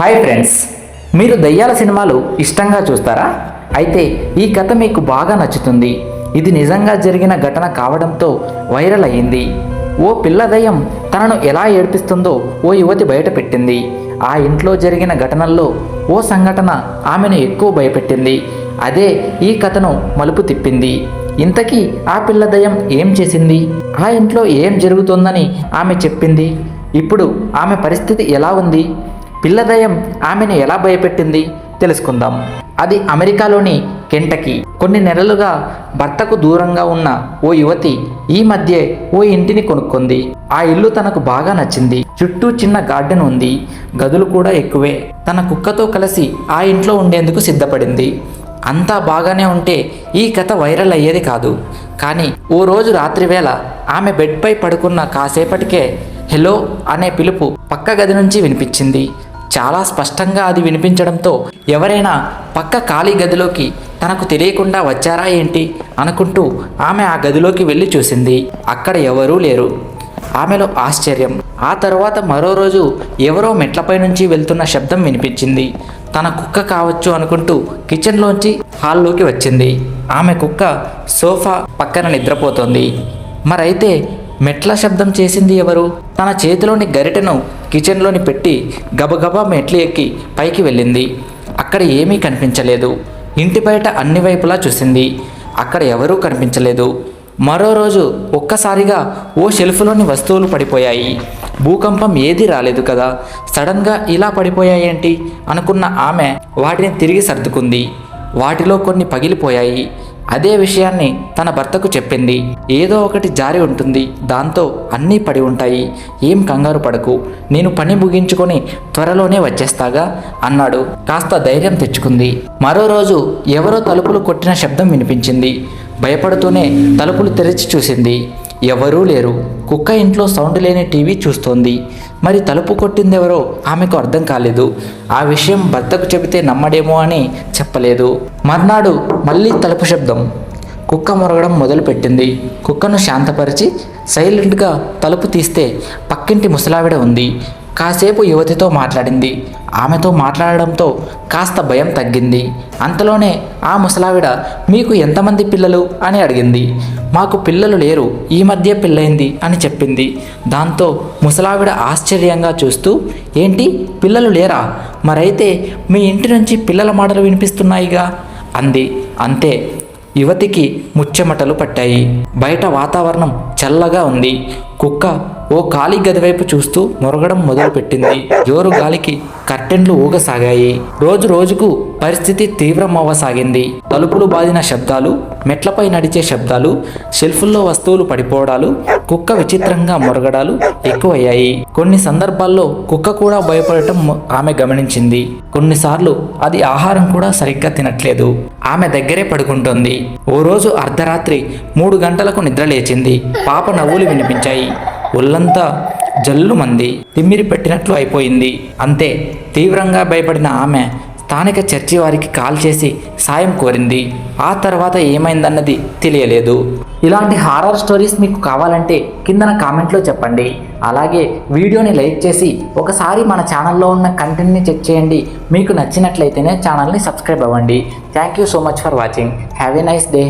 Hi friends మీరు దయ్యాల సినిమాలు ఇష్టంగా చూస్తారా? అయితే ఈ కథ మీకు బాగా నచ్చుతుంది. ఇది నిజంగా జరిగిన ఘటన కావడంతో వైరల్ అయ్యింది. ఓ పిల్ల దయ్యం తనను ఎలా ఏడ్పిస్తుందో ఓ యువతి బయటపెట్టింది ఆ ఇంట్లో జరిగిన ఘటనల్లో ఓ సంఘటన ఆమెను ఎక్కువ భయపెట్టింది. అదే ఈ కథను మలుపు తిప్పింది. ఇంతకీ ఆ పిల్ల దయ్యం ఏం చేసింది? ఆ ఇంట్లో ఏం జరుగుతోందని ఆమె చెప్పింది. ఇప్పుడు ఆమె పరిస్థితి ఎలా ఉంది? పిల్లదయం ఆమెను ఎలా భయపెట్టింది తెలుసుకుందాం. అది అమెరికాలోని కెంటకి. కొన్ని నెలలుగా భర్తకు దూరంగా ఉన్న ఓ యువతి ఈ మధ్య ఓ ఇంటిని కొనుక్కుంది. ఆ ఇల్లు తనకు బాగా నచ్చింది. చుట్టూ చిన్న గార్డెన్ ఉంది. గదులు కూడా ఎక్కువే. తన కుక్కతో కలిసి ఆ ఇంట్లో ఉండేందుకు సిద్ధపడింది. అంతా బాగానే ఉంటే ఈ కథ వైరల్ అయ్యేది కాదు. కానీ ఓ రోజు రాత్రివేళ ఆమె బెడ్పై పడుకున్న కాసేపటికే హెలో అనే పిలుపు పక్క గది నుంచి వినిపించింది. చాలా స్పష్టంగా అది వినిపించడంతో ఎవరైనా పక్క ఖాళీ గదిలోకి తనకు తెలియకుండా వచ్చారా ఏంటి అనుకుంటూ ఆమె ఆ గదిలోకి వెళ్ళి చూసింది. అక్కడ ఎవరూ లేరు. ఆమెలో ఆశ్చర్యం. ఆ తర్వాత మరో రోజు ఎవరో మెట్లపై నుంచి వెళ్తున్న శబ్దం వినిపించింది. తన కుక్క కావచ్చు అనుకుంటూ కిచెన్లోంచి హాల్లోకి వచ్చింది. ఆమె కుక్క సోఫా పక్కన నిద్రపోతోంది. మరైతే మెట్ల శబ్దం చేసింది ఎవరు? తన చేతిలోని గరిటెను కిచెన్లోని పెట్టి గబగబా మెట్లు ఎక్కి పైకి వెళ్ళింది. అక్కడ ఏమీ కనిపించలేదు. ఇంటి బయట అన్ని వైపులా చూసింది. అక్కడ ఎవరూ కనిపించలేదు. మరో రోజు ఒక్కసారిగా ఓ షెల్ఫ్లోని వస్తువులు పడిపోయాయి. భూకంపం ఏదీ రాలేదు కదా? సడన్గా ఇలా పడిపోయాయేంటి? అనుకున్న ఆమె వాటిని తిరిగి సర్దుకుంది. వాటిలో కొన్ని పగిలిపోయాయి. అదే విషయాన్ని తన భర్తకు చెప్పింది. ఏదో ఒకటి జారి ఉంటుంది. దాంతో అన్నీ పడి ఉంటాయి. ఏం కంగారు పడకు. నేను పని ముగించుకొని త్వరలోనే వచ్చేస్తాగా? అన్నాడు. కాస్త ధైర్యం తెచ్చుకుంది. మరో రోజు ఎవరో తలుపులు కొట్టిన శబ్దం వినిపించింది. భయపడుతూనే తలుపులు తెరిచి చూసింది. ఎవరూ లేరు. కుక్క ఇంట్లో సౌండ్ లేని టీవీ చూస్తోంది. మరి తలుపు కొట్టిందెవరో ఆమెకు అర్థం కాలేదు. ఆ విషయం భర్తకు చెబితే నమ్మడేమో అని చెప్పలేదు. మర్నాడు మళ్ళీ తలుపు శబ్దం. కుక్క మొరగడం మొదలుపెట్టింది. కుక్కను శాంతపరిచి సైలెంట్గా తలుపు తీస్తే పక్కింటి ముసలావిడ ఉంది. కాసేపు యువతితో మాట్లాడింది. ఆమెతో మాట్లాడడంతో కాస్త భయం తగ్గింది. అంతలోనే ఆ ముసలావిడ మీకు ఎంతమంది పిల్లలు? అని అడిగింది. మాకు పిల్లలు లేరు ఈ మధ్య పెళ్ళైంది అని చెప్పింది. దాంతో ముసలావిడ ఆశ్చర్యంగా చూస్తూ ఏంటి పిల్లలు లేరా? మరైతే మీ ఇంటి నుంచి పిల్లల మాటలు వినిపిస్తున్నాయిగా? అంది. అంతే యువతికి ముచ్చెమటలు పట్టాయి. బయట వాతావరణం చల్లగా ఉంది. కుక్క ఓ ఖాళీ గది వైపు చూస్తూ మొరగడం మొదలుపెట్టింది. జోరు గాలికి కర్టెన్లు ఊగసాగాయి. రోజు రోజుకు పరిస్థితి తీవ్రమవ్వసాగింది. తలుపులు బాదిన శబ్దాలు మెట్లపై నడిచే శబ్దాలు షెల్ఫుల్లో వస్తువులు పడిపోవడాలు కుక్క విచిత్రంగా మొరగడాలు ఎక్కువయ్యాయి. కొన్ని సందర్భాల్లో కుక్క కూడా భయపడటం ఆమె గమనించింది. కొన్నిసార్లు అది ఆహారం కూడా సరిగ్గా తినట్లేదు. ఆమె దగ్గరే పడుకుంటుంది. ఓ రోజు అర్ధరాత్రి మూడు గంటలకు నిద్ర లేచింది పాప నవ్వులు వినిపించాయి. ఒళ్ళంతా జల్లు మంది తిమ్మిరి పెట్టినట్లు అయిపోయింది. అంతే తీవ్రంగా భయపడిన ఆమె స్థానిక చర్చి వారికి కాల్ చేసి సాయం కోరింది. ఆ తర్వాత ఏమైందన్నది తెలియలేదు. ఇలాంటి హారర్ స్టోరీస్ మీకు కావాలంటే కిందన కామెంట్లో చెప్పండి. అలాగే వీడియోని లైక్ చేసి ఒకసారి మన ఛానల్లో ఉన్న కంటెంట్ని చెక్ చేయండి. మీకు నచ్చినట్లయితేనే ఛానల్ని సబ్స్క్రైబ్ అవ్వండి. Thank you so much for watching. Have a nice day.